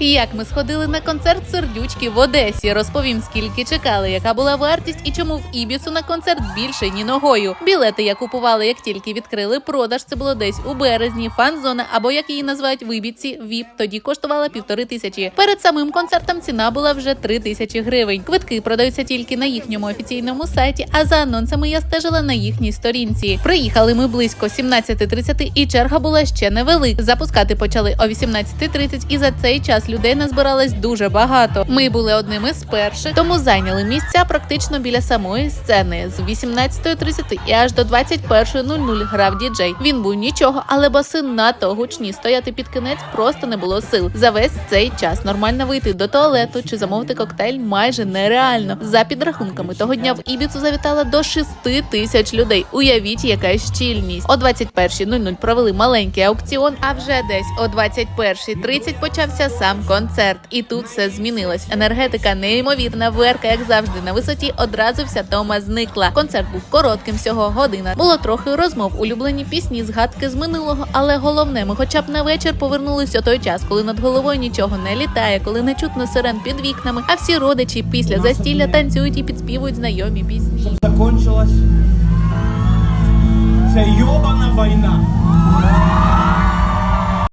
Як ми сходили на концерт сердючки в Одесі, розповім, скільки чекали, яка була вартість і чому в Ібісу на концерт більше ні ногою. Білети я купувала, як тільки відкрили продаж. Це було десь у березні. Фан-зона, або як її називають вибітці, ВІП, тоді коштувала півтори тисячі. Перед самим концертом ціна була вже три тисячі гривень. Квитки продаються тільки на їхньому офіційному сайті. А за анонсами я стежила на їхній сторінці. Приїхали ми близько 17.30 і черга була ще невелика. Запускати почали о 18.30 і за цей час людей назбиралось дуже багато. Ми були одними з перших, тому зайняли місця практично біля самої сцени. З 18.30 і аж до 21.00 грав діджей. Він був нічого, але баси надто гучні. Стояти під кінець просто не було сил. За весь цей час нормально вийти до туалету чи замовити коктейль майже нереально. За підрахунками того дня в Ібіцу завітало до 6 тисяч людей. Уявіть, яка щільність. О 21.00 провели маленький аукціон, а вже десь о 21.30 почався сам концерт. І тут все змінилось. Енергетика неймовірна, верка, як завжди, на висоті. Одразу вся тома зникла. Концерт був коротким, всього година. Було трохи розмов, улюблені пісні, згадки з минулого, але головне, ми хоча б на вечір повернулись у той час, коли над головою нічого не літає, коли не чутно сирен під вікнами, а всі родичі після застілля танцюють і підспівують знайомі пісні. закончилась ця йобана війна.